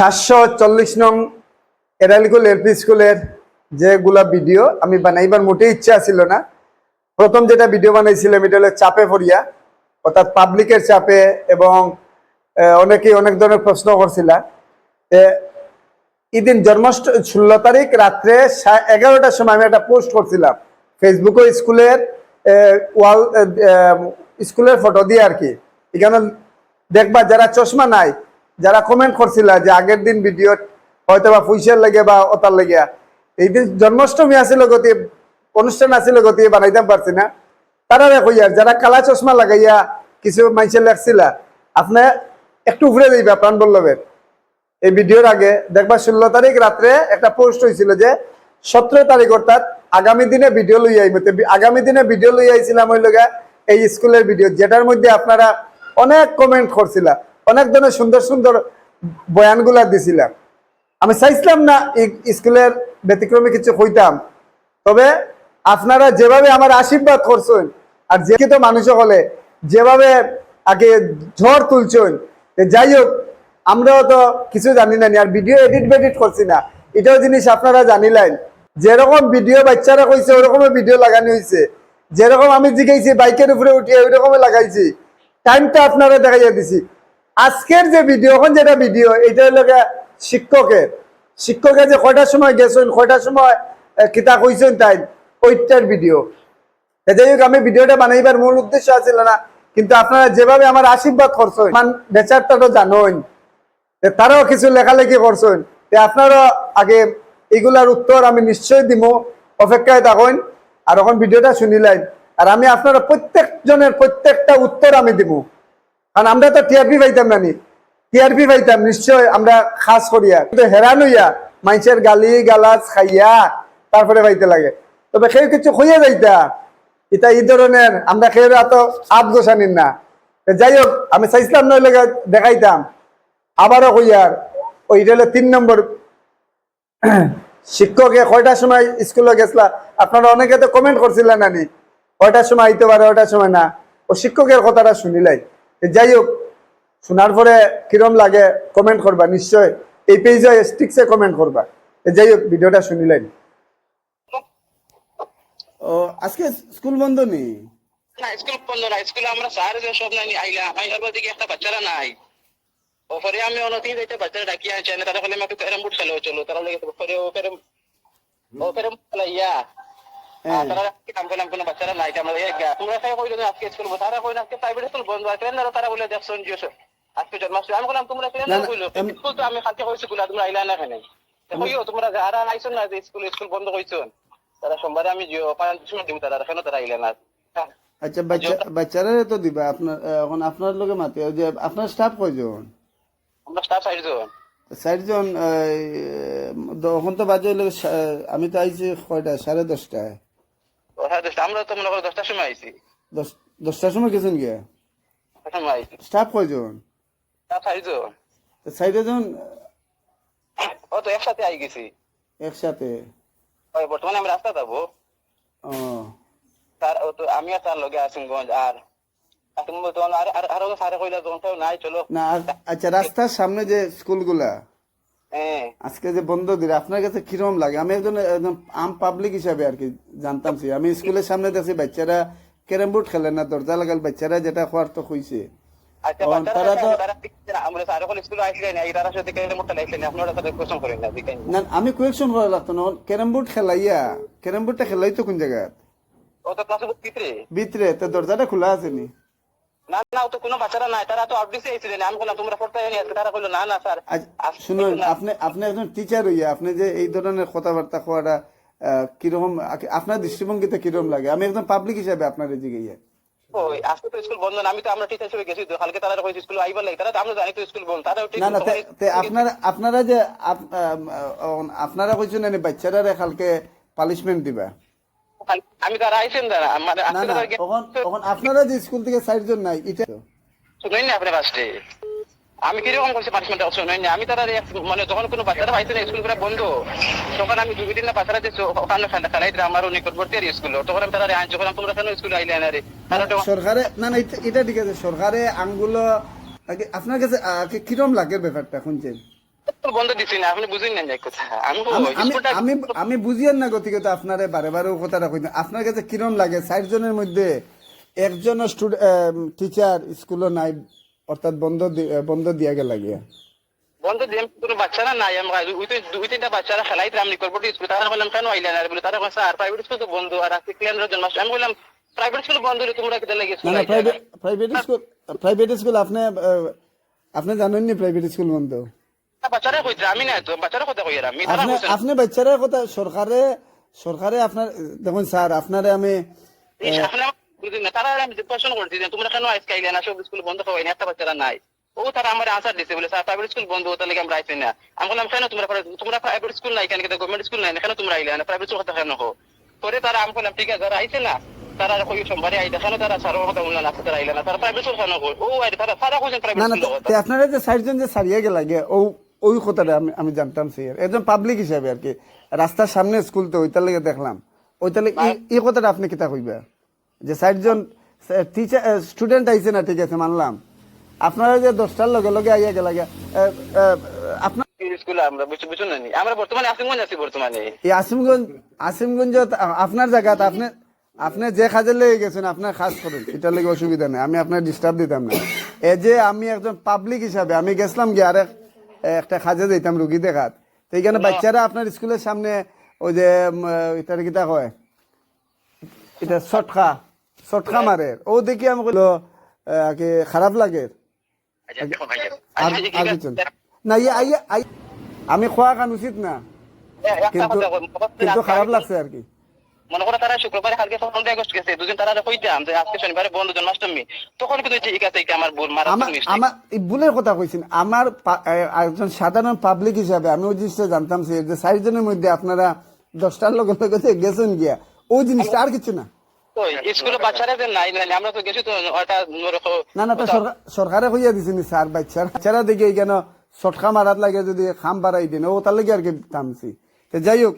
সাতশো চল্লিশ নং এরালিকুল এলপি স্কুলের যেগুলা ভিডিও আমি বানাইবার মোটেই ইচ্ছা ছিল না। প্রথম যেটা ভিডিও বানাইছিলাম এটা হলো চাপে পড়িয়া অর্থাৎ পাবলিকের চাপে এবং অনেকেই অনেক ধরনের প্রশ্ন করছিলা এ, এদিন জন্মাষ্ট ষোলো তারিখ রাত্রে এগারোটার সময় আমি একটা পোস্ট করছিলাম ফেসবুকে স্কুলের ওয়াল স্কুলের ফটো দিয়ে আর কি। এখানে দেখবা যারা চশমা নাই যারা কমেন্ট করছিলা যে আগের দিন ভিডিও হয়তো বা ফুইসের লাগে বা ওতার লাগিয়া এই দিন জন্মাষ্টমী আছিল গতি অনুষ্ঠান আছিল গতি বানাইতে পারছি না। তারা দেখো ইয়ার, যারা কালা চশমা লাগাইয়া কিছু মাইসে লেখছিলা, আপনি একটু ঘুরে দিবা প্রাণ বল্লভের। এই ভিডিওর আগে দেখবা ষোলো তারিখ রাত্রে একটা পোস্ট হয়েছিল যে, সতেরো তারিখ অর্থাৎ আগামী দিনে ভিডিও লই আইব। আগামী দিনে ভিডিও লই আইছিলাম ওই লগা এই স্কুলের ভিডিও যেটার মধ্যে আপনারা অনেক কমেন্ট করছিলা। অনেক ধরনের সুন্দর সুন্দর বয়ানগুলা দিছিলাম। আমি চাইছিলাম না স্কুলের ব্যতিক্রমে কিছু হইতাম। তবে আপনারা যেভাবে আমার আশীর্বাদ করছেন আর যে তো মানুষ হলে যেভাবে আগে ঝড় তুলছেন যাই হোক, আমরাও তো কিছু জানি না আর ভিডিও এডিট বেডিট করছি না। এটাও জিনিস আপনারা জানিলেন। যেরকম ভিডিও বাচ্চারা কইছে ওরকম ভিডিও লাগানো হয়েছে যেরকম আমি জিগাইছি, বাইকের উপরে উঠিয়ে ওই রকমই লাগাইছি। টাইমটা আপনারা দেখাইয়া দিছি। আজকের যে ভিডিও এখন যেটা ভিডিও এটা হলো শিক্ষকের। শিক্ষকের যে কয়টার সময় গেছেন, কয়টার সময় কিতা কইছেন তাই, ওইটার ভিডিও যাই হোক, আমি ভিডিওটা বানাইবার মূল উদ্দেশ্য আছিল না, কিন্তু আপনারা যেভাবে আমার আশীর্বাদ করছেন বেচারটা তো জানোই তারাও কিছু লেখালেখি করছেন, তে আপনারও আগে এগুলার উত্তর আমি নিশ্চয় দিব অপেক্ষায় থাকুন, আর এখন ভিডিওটা শুনিলেন, আর আমি আপনারা প্রত্যেকজনের প্রত্যেকটা উত্তর আমি দিব কারণ আমরা তো টিআরপি পাইতাম না নি। টিআরপি পাইতাম, নিশ্চয় আমরা খাস করিয়া। কিন্তু হেরান হইয়া, মানুষের গালি, গালাজ খাইয়া তারপরে পাইতে লাগে। তবে সেই কিছু হইয়া যাইতা এটা এই ধরনের আমরা খেয়ে এত আপ গোসানির না। যাই হোক, আমি চাইছিলাম নইলে দেখাইতাম। আবারও কইয়ার ওইটা হলো তিন নম্বর শিক্ষকে কয়টার সময় স্কুলে গেছলা? আপনারা অনেকে তো কমেন্ট করছিলেন নানি কয়টার সময় আইতে পারে ওটার সময় না। ও শিক্ষকের কথাটা শুনিলাই। তো যাই হোক শোনার পরে কিরম লাগে কমেন্ট করবা নিশ্চয় এই পেজে স্টিক্সে কমেন্ট করবা। যাই হোক ভিডিওটা শুনিলেন। ও আজকে স্কুল বন্ধ নেই? না স্কুল বন্ধ না স্কুলে আমরা স্যার যে সব নাই আইলা আইলার একটা বাচ্চারা নাই। ওপরে আমি অনতি যাইতে বাচ্চারা ডাকি আনছে না তারা বলে আমাকে ক্যারাম বোর্ড খেলো চলো। তারা লেগে ওপরে ও ক্যারাম ও ক্যারাম খেলা ইয়া। আর তারা কাম করলাম কোনো বাচ্চারা নাই আমরা এই গা- তোমরা তাই কইলো না আজকে স্কুল বন্ধ তারা কইলো আজকে প্রাইভেট স্কুল বন্ধ আর কেন তারা বলে দেখছন যে আজকে জন্মাষ্টমী আমি বললাম তোমরা কেন না, না, কইলো এম- স্কুল তো আমি কালকে কইছি গুলা তোমরা আইলা না কেন কইও তোমরা যারা আইছো না যে স্কুল স্কুল বন্ধ কইছো তারা সোমবারে আমি জিও পাঁচ সময় দিব তারা কেন তারা আইলা না? হ্যাঁ। আচ্ছা বাচ্চা বাচ্চারা তো দিবা আপনার এখন আপনার লোকে মাতে যে আপনার স্টাফ কয়জন? আমরা স্টাফ চারজন। এখন তো বাজে আমি তো আইছি কয়টা সাড়ে দশটায়। হ্যাঁ আমরা তো মনে করো দশটার সময় আইছি। দশটার সময় গেছেন গিয়া সময় আইছি। স্টাফ কয়জন? স্টাফ আইছো চারজন ও তো একসাথে আই গেছি। একসাথে? বর্তমানে আমি রাস্তা যাব। ও। তার ও তো আমি আর তার লগে আসিমগঞ্জ আর আসিমগঞ্জ আর আর আরও স্যারে কইলা নাই চলো। না আচ্ছা রাস্তার সামনে যে স্কুলগুলা আজকে যে বন্ধ দিলে আপনার কাছে কিরম লাগে? আমি একজন আম পাবলিক হিসাবে আর কি জানতাম আমি স্কুলের সামনে দেখছি বাচ্চারা ক্যারাম বোর্ড খেলে না দরজা লাগাল বাচ্চারা যেটা খোয়ার তো হইছে আচ্ছা আমি কোয়েকশন করা লাগতো না ক্যারাম বোর্ড খেলাইয়া ক্যারাম বোর্ডটা খেলাই তো কোন জায়গা ভিতরে তো দরজাটা খোলা আছে নি। না না ও তো কোনো বাচ্চারা নাই তারা তো আউটডিসে আইছিলেন আমি বললাম তোমরা পড়তে জানি আজকে? তারা কইলো না না স্যার শুনুন আপনি আপনি একজন টিচার হইয়া আপনি যে এই ধরনের কথাবার্তা কোয়াটা কীরকম আপনার দৃষ্টিভঙ্গিতে কীরকম লাগে? আমি একজন পাবলিক হিসাবে আপনার এদিকে ইয়ে। ওই আজকে তো স্কুল বন্ধ আমি তো আমরা টিচার হিসেবে গেছি তো কালকে তারা কইছে স্কুল আইবার লাগে তারা আমরা জানি তো স্কুল বন্ধ তারা ঠিক না না তে- তে আপনারা আপনারা যে আপনারা কইছেন বাচ্চারা কালকে পানিশমেন্ট দিবা। আমি তারা আইছেন তারা মানে তখন তখন আপনারা যে স্কুল থেকে চারজন নাই এটা শুনেন না আপনি ফার্স্টে আমি কীরকম করছি পানিশমেন্ট শুনেন আমি তারা মানে যখন কোনো বাচ্চারা পাইছে না স্কুল বন্ধ তখন আমি দুই দিন না বাচ্চারা যে ওখানে দিলাম আমার নিকটবর্তী আর স্কুল। তখন আমি তারা যখন তোমরা কেন স্কুল আইলে না রে সরকারে না না এটা- ঠিক আছে। সরকারে আঙ্গুলো আপনার কাছে কিরম লাগে ব্যাপারটা শুনছেন কথা। আমি বুঝিয়েন না গতিকে আপনারে বারে বারে ও কথাটা কই আপনার কাছে কিরম লাগে? ষাট জনের মধ্যে একজন টিচার স্কুলও নাই অর্থাৎ বন্ধ বন্ধ দিয়া গেল গিয়া। বন্ধ দিয়ে কোনো বাচ্চারা নাই আমি ওই তো দুই তিনটা বাচ্চারা খেলাইতে আমি নিকটবর্তী স্কুল। তারা বললাম কেন আইলেন আর বলে তারা প্রাইভেট স্কুল তো বন্ধ আর আজকে ক্লিয়ার জন্মাষ্টমী আমি বললাম প্রাইভেট স্কুল বন্ধ হলে তোমরা কেটে লেগে না প্রাইভেট স্কুল প্রাইভেট স্কুল আপনি আপনি জানেন নি প্রাইভেট স্কুল বন্ধ? আপনি বাচ্চারা কথা সরকারে সরকারে আপনার দেখুন স্যার আপনারে আমি এই আপনি আমাকে বুঝেন না তারা আমি প্রশ্ন করছি যে তোমরা কেন আজকে আইলে না সব স্কুল বন্ধ হওয়াই না একটা বাচ্চারা নাই। ও তারা আমার আনসার দিছে বলে স্যার প্রাইভেট স্কুল বন্ধ হতে লাগে আমরা আইছি না আমি বললাম কেন তোমরা তোমরা প্রাইভেট স্কুল নাই কেন গভর্নমেন্ট স্কুল নাই কেন তোমরা আইলে না প্রাইভেট স্কুল কথা কেন হো পরে তারা আমি বললাম ঠিক আছে যারা আইছে না তারা কই সোমবারে তারা কথা বললেন আজকে তারা আইলে না তারা প্রাইভেট স্কুল কেন হো ও তারা প্রাইভেট স্কুল আপনারা যে ষাটজন যে সারিয়ে গেল ও ওই কথাটা আমি আমি জানতাম সে একজন পাবলিক হিসাবে আর কি। রাস্তার সামনে স্কুল তো ওইটার লেগে দেখলাম। ওইটার লেগে এই- কথাটা আপনি কিতা কইবা? যে ষাটজন টিচার স্টুডেন্ট আইছে না ঠিক আছে মানলাম। আপনারা যে দশটার লগে লগে আইয়া গেল আপনার আমরা? আমরা বর্তমানে আসিমগঞ্জ আছি বর্তমানে। এই আসিমগঞ্জ আসিমগঞ্জ আপনার জায়গাতে আপনি আপনি যে কাজে লেগে গেছেন আপনার কাজ করুন। এটার লেগে অসুবিধা নেই। আমি আপনার ডিস্টার্ব দিতাম না। এ যে আমি একজন পাবলিক হিসাবে আমি গেছিলাম গিয়ে আরেক একটা কাজে দিতাম রুগী দেখাত। তো এইখানে বাচ্চারা আপনার স্কুলের সামনে ওই যে এটার কিতা কয়? এটা শটকা শটকা মারে। ও দেখি আমি কইলো আহ, কি খারাপ লাগে। আচ্ছা আচ্ছা, না। ইয়ে আমি খোয়া কান উচিত না। কিন্তু কিন্তু খারাপ লাগছে আর কি। মনে করো তারা শুক্রবারে কালকে পনেরোই আগস্ট গেছে দুজন তারা কইতাম যে আজকে শনিবারে বন্ধ জন্মাষ্টমী তখন কিন্তু ঠিক আছে আমার ভুল মারা আমার আমার এই ভুলের কথা কইছেন আমার একজন সাধারণ পাবলিক হিসাবে আমি ওই জিনিসটা জানতাম যে ষাট জনের মধ্যে আপনারা দশটার লগে লগে যে গেছেন গিয়া ওই জিনিসটা আর কিছু না। স্কুলে বাচ্চারা যে নাই নাই আমরা তো গেছি তো ওটা না না তো সরকার- কইয়া দিছেন স্যার বাচ্চারা। বাচ্চারা দেখে কেন শটকা মারাত লাগে যদি খাম বাড়াই দিন ও তার লাগে আর কি থামছি। যাই হোক